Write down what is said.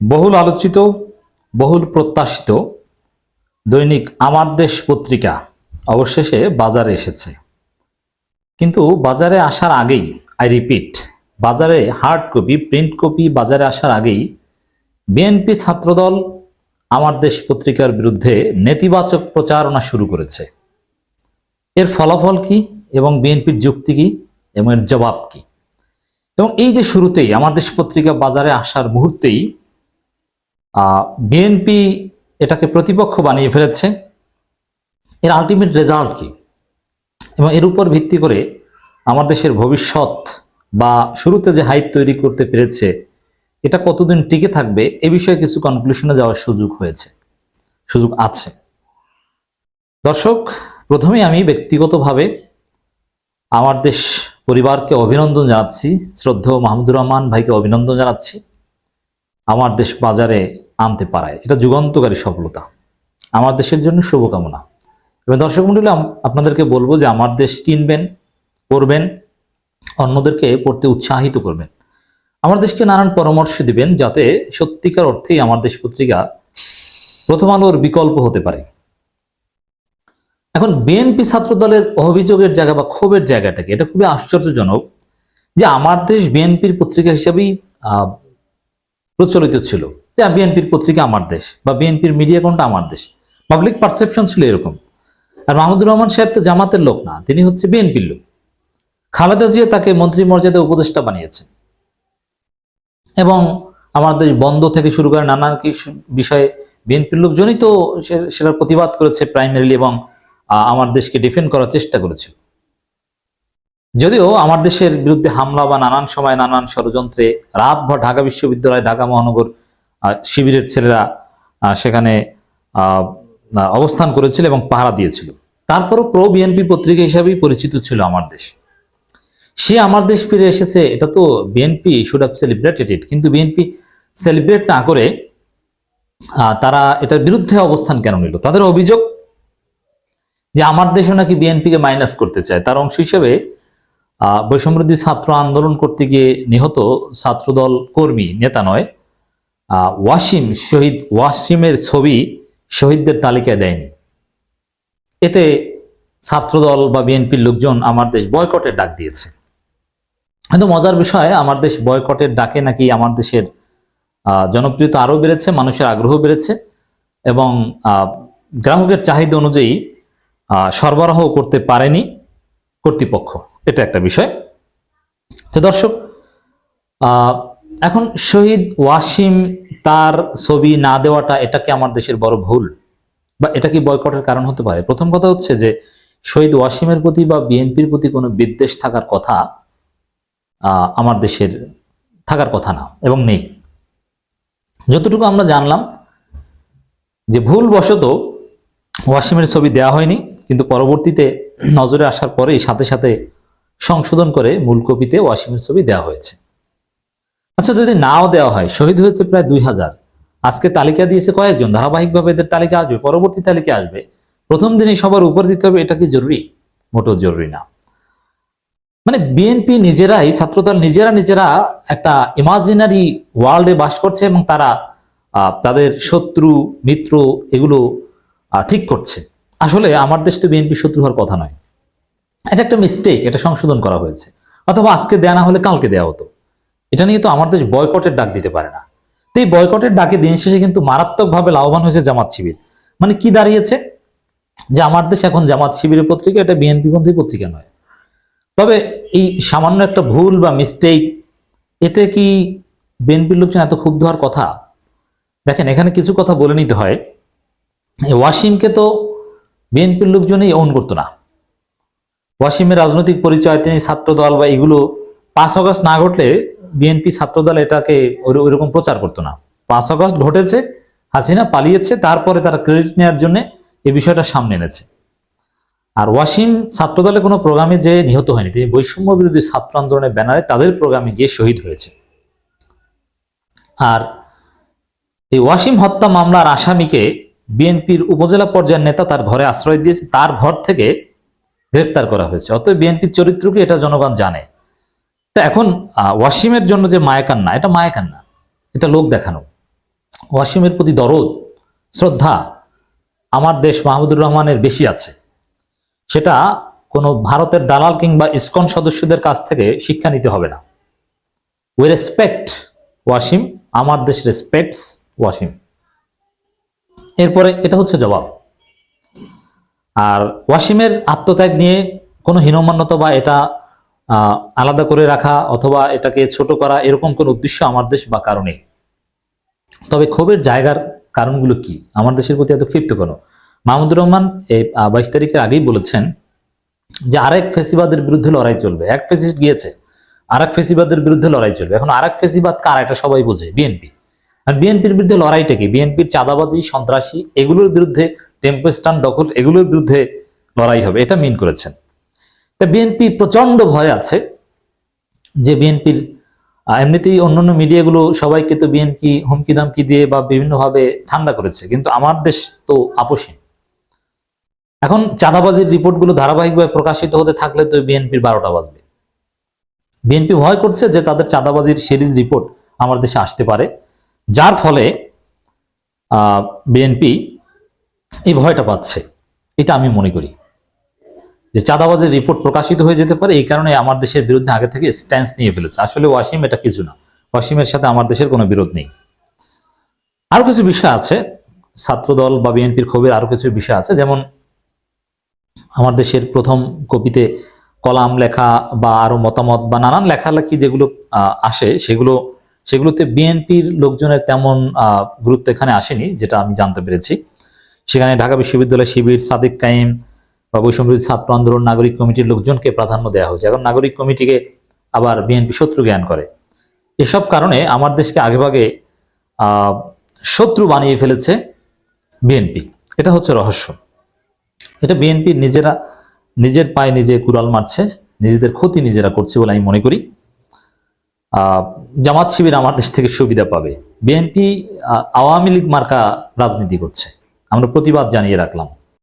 বহুল আলোচিত, বহুল প্রত্যাশিত দৈনিক আমার দেশ পত্রিকা অবশেষে বাজারে এসেছে। কিন্তু বাজারে আসার আগেই আই রিপিট বাজারে হার্ড কপি প্রিন্ট কপি বাজারে আসার আগেই বিএনপি ছাত্রদল আমার দেশ পত্রিকার বিরুদ্ধে নেতিবাচক প্রচারণা শুরু করেছে। এর ফলাফল কি এবং বিএনপির যুক্তি কি এবং এর জবাব কি? এবং এই যে শুরুতেই, আমার দেশ পত্রিকা বাজারে আসার মুহূর্তেই বিএনপি এটাকে প্রতিপক্ষ বানিয়ে ফেলেছে। এর আলটিমেট রেজাল্ট কি? এবং এর উপর ভিত্তি করে আমার দেশের ভবিষ্যৎ বা শুরুতে যে হাইপ তৈরি করতে পেরেছে, এটা কতদিন টিকে থাকবে, এ বিষয়ে কিছু কনক্লুশনে যাওয়ার সুযোগ হয়েছে, সুযোগ আছে। দর্শক প্রথমে আমি ব্যক্তিগতভাবে আমার দেশ পরিবারকে অভিনন্দন জানাচ্ছি, শ্রদ্ধেয় মাহমুদুর রহমান ভাইকে অভিনন্দন জানাচ্ছি। আমার দেশ বাজারে আনতে পারায়। এটা যুগান্তকারী সফলতা। আমার দেশের জন্য শুভকামনা। এবং দর্শক মন্ডলী আপনাদেরকে বলব যে আমার দেশ কিনবেন পড়বেন অন্যদেরকে পড়তে উৎসাহিত করবেন। আমার দেশকে নানান পরামর্শ দিবেন যাতে সত্যিকার অর্থেই আমার দেশ পত্রিকা প্রথম আলোর বিকল্প হতে পারে। এখন বিএনপি ছাত্র দলের অভিযোগের জায়গা বা ক্ষোভের জায়গাটাকে এটা খুবই আশ্চর্যজনক যে আমার দেশ বিএনপির পত্রিকা হিসাবেই প্রচলিত ছিল যে বিএনপির পত্রিকা আমার দেশ বা বিএনপির মিডিয়া কোনটা আমার দেশ। পাবলিক পারসেপশন ছিল এরকম। আর মাহমুদুর রহমান সাহেব তো জামাতের লোক না, তিনি হচ্ছে বিএনপির লোক। খালেদা জিয়া তাকে মন্ত্রী মর্যাদা উপদেষ্টা বানিয়েছে এবং আমার দেশ বন্ধ থেকে শুরু করে নানান কিছু বিষয়ে বিএনপির লোকজনই তো সেটার প্রতিবাদ করেছে প্রাইমারিলি এবং আমার দেশকে ডিফেন্ড করার চেষ্টা করেছিল। যদিও আমার দেশের বিরুদ্ধে হামলা বা নানান সময় নানান ষড়যন্ত্রে রাতভর ঢাকা বিশ্ববিদ্যালয়, ঢাকা মহানগর শিবিরের ছেলেরা সেখানে অবস্থান করেছিল এবং পাহারা দিয়েছিল। তারপরও প্রো বিএনপি পত্রিকা হিসাবেই পরিচিত ছিল আমার দেশ। সে আমার দেশ ফিরে এসেছে, এটা তো BNP should have celebrated it কিন্তু বিএনপি সেলিব্রেট না করে তারা এটার বিরুদ্ধে অবস্থান কেন নিল? তাদের অভিযোগ যে আমার দেশও নাকি বিএনপিকে মাইনাস করতে চায়। তার অংশ হিসেবে বৈষম্যবিরোধী ছাত্র আন্দোলন করতে গিয়ে নিহত ছাত্রদল কর্মী নেতা নয়। ওয়াসিম শহীদ, ওয়াসিমের ছবি শহীদদের তালিকায় দেয়নি। এতে ছাত্রদল বা বিএনপির লোকজন আমার দেশ বয়কটের ডাক দিয়েছে। কিন্তু মজার বিষয়, আমার দেশ বয়কটের ডাকে নাকি আমার দেশের জনপ্রিয়তা আরও বেড়েছে, মানুষের আগ্রহ বেড়েছে এবং গ্রাহকের চাহিদা অনুযায়ী সরবরাহ করতে পারেনি কর্তৃপক্ষ। এটা একটা বিষয়। তো দর্শক এখন শহীদ ওয়াসিম তার ছবি না দেওয়াটা এটাকে আমার দেশের বড় ভুল? বা এটা কি বয়কটের কারণ হতে পারে? প্রথম কথা হচ্ছে যে, শহীদ ওয়াসিমের প্রতি বা বিএনপির প্রতি কোনো বিদ্বেষ থাকার কথা আমার দেশের থাকার কথা না এবং নেই। যতটুকু আমরা জানলাম যে ভুলবশত ওয়াসিমের ছবি দেওয়া হয়নি, কিন্তু পরবর্তীতে নজরে আসার পরেই সাথে সাথে সংশোধন করে মূল কপিতে ওয়াসিমের ছবি দেওয়া হয়েছে। আচ্ছা যদি নাও দেওয়া হয়, শহীদ হয়েছে প্রায় দুই হাজার। আজকে তালিকা দিয়েছে কয়েকজন। ধারাবাহিকভাবে এদের তালিকা আসবে, পরবর্তী তালিকা আসবে। প্রথম দিনই সবার উপর দিতে হবে, এটা কি জরুরি? মোটেও জরুরি না। মানে বিএনপি নিজেরাই, ছাত্রদল নিজেরা নিজেরা একটা ইমাজিনারি ওয়ার্ল্ডে বাস করছে এবং তারা তাদের শত্রু, মিত্র এগুলো ঠিক করছে। আসলে আমার দেশ তো বিএনপি শত্রু হওয়ার কথা নয়। এটা একটা মিস্টেক এটা সংশোধন করা হয়েছে। অথবা আজকে দেয়া না হলে কালকে দেওয়া হতো। এটা নিয়ে তো আমার দেশ বয়কটের ডাক দিতে পারে না। তো এই বয়কটের ডাকে দিন শেষে কিন্তু মারাত্মকভাবে লাভবান হয়েছে জামাত শিবির। মানে কি দাঁড়িয়েছে? যে আমার দেশ এখন জামাত শিবিরের পত্রিকা, এটা বিএনপি পন্থী পত্রিকা নয়। তবে এই সামান্য একটা ভুল বা মিস্টেক এতে কি বিএনপির লোকজন এত ক্ষুব্ধ হওয়ার কথা? দেখেন, এখানে কিছু কথা বলে নিতে হয়। ওয়াসিমকে তো বিএনপির লোকজনই ওন করতো না। ওয়াসিমের রাজনৈতিক পরিচয়, তিনি ছাত্রদল বা এগুলো পাঁচ আগস্ট না ঘটলে বিএনপি ছাত্রদল এটাকে ওইরকম প্রচার করতো না। পাঁচ আগস্ট ঘটেছে, হাসিনা পালিয়েছে, তারপরে তারা ক্রেডিট নেওয়ার জন্য এই বিষয়টা সামনে এনেছে। আর ওয়াসিম ছাত্রদলের কোনো প্রোগ্রামে যে নিহত হয়নি, তিনি বৈষম্য বিরোধী ছাত্র আন্দোলনের ব্যানারে তাদের প্রোগ্রামে গিয়ে শহীদ হয়েছে। আর এই ওয়াসিম হত্যা মামলার আসামিকে বিএনপির উপজেলা পর্যায়ের নেতা তার ঘরে আশ্রয় দিয়েছে, তার ঘর থেকে গ্রেপ্তার করা হয়েছে। অতএব বিএনপির চরিত্রকে এটা জনগণ জানে? তা এখন ওয়াসিমের জন্য যে মায়াকান্না, এটা মায়াকান্না। এটা লোক দেখানো। ওয়াসিমের প্রতি দরদ, শ্রদ্ধা আমার দেশ মাহমুদুর রহমানের বেশি আছে। সেটা কোনো ভারতের দালাল কিংবা ইসকন সদস্যদের কাছ থেকে শিক্ষা নিতে হবে না। উই রেসপেক্ট ওয়াসিম, আমার দেশ রেসপেক্টস ওয়াসিম। এরপরে এটা হচ্ছে জবাব। আর ওয়াসিমের আত্মত্যাগ নিয়ে কোনো হীনমান্যতা বা এটা আলাদা করে রাখা অথবা এটাকে ছোট করা এরকম কোনো উদ্দেশ্য আমার দেশ বা কারণে। তবে ক্ষোভের জায়গার কারণগুলো কি? আমার দেশের প্রতি এত ক্ষিপ্ত কেন? মাহমুদুর রহমান এই বাইশ তারিখের আগেই বলেছেন যে আরেক ফেসিবাদের বিরুদ্ধে লড়াই চলবে। এক ফেসিস্ট গিয়েছে, আরেক ফেসিবাদের বিরুদ্ধে লড়াই চলবে। এখন আরেক ফেসিবাদ কার? এটা সবাই বোঝে, বিএনপি। আর বিএনপির বিরুদ্ধে লড়াইটা কি? বিএনপির চাঁদাবাজি, সন্ত্রাসী, এগুলোর বিরুদ্ধে টেম্পো স্টান দখল, এগুলোর বিরুদ্ধে লড়াই হবে, এটা মিন করেছেন। তা বিএনপি প্রচণ্ড ভয় আছে যে বিএনপির এমনিতেই অন্যান্য মিডিয়াগুলো সবাইকে তো বিএনপি হুমকি দামকি দিয়ে বা বিভিন্নভাবে ঠান্ডা করেছে, কিন্তু আমার দেশ তো আপোষহীন। এখন চাঁদাবাজির রিপোর্টগুলো ধারাবাহিকভাবে প্রকাশিত হতে থাকলে তো বিএনপির বারোটা বাজবে। বিএনপি ভয় করছে যে তাদের চাঁদাবাজির সিরিজ রিপোর্ট আমার দেশে আসতে পারে, যার ফলে বিএনপি এই ভয়টা পাচ্ছে। এটা আমি মনে করি। যে চাঁদাবাজের রিপোর্ট প্রকাশিত হয়ে যেতে পারে, এই কারণে আমার দেশের বিরুদ্ধে আগে থেকে স্ট্যান্স নিয়ে ফেলেছে। আসলে ওয়াসিম এটা কিছু না। ওয়াসিমের সাথে আমার দেশের কোনো বিরোধ নেই। আরও কিছু বিষয় আছে। ছাত্রদল বা বিএনপির ক্ষোভের আরও কিছু বিষয় আছে। যেমন আমার দেশের প্রথম কপিতে কলাম লেখা বা আরও মতামত বা নানান লেখালেখি যেগুলো আসে, সেগুলো, সেগুলোতে বিএনপির লোকজনের তেমন গুরুত্ব এখানে আসেনি, যেটা আমি জানতে পেরেছি। সেখানে ঢাকা বিশ্ববিদ্যালয় শিবির, সাদিক কাইম বা বৈষম্যবিরোধী ছাত্র আন্দোলন, নাগরিক কমিটির লোকজনকে প্রাধান্য দেওয়া হয়েছে। এখন নাগরিক কমিটিকে আবার বিএনপি শত্রু জ্ঞান করে। এসব কারণে আমার দেশকে আগেভাগে শত্রু বানিয়ে ফেলেছে বিএনপি। এটা হচ্ছে রহস্য। এটা বিএনপি নিজেরা, নিজের পায়ে নিজে কুড়াল মারছে, নিজেদের ক্ষতি নিজেরা করছে বলে আমি মনে করি। জামাত শিবির আমার দেশ থেকে সুবিধা পাবে। বিএনপি আওয়ামী লীগ মার্কা রাজনীতি করছে। আমরা প্রতিবাদ জানিয়ে রাখলাম।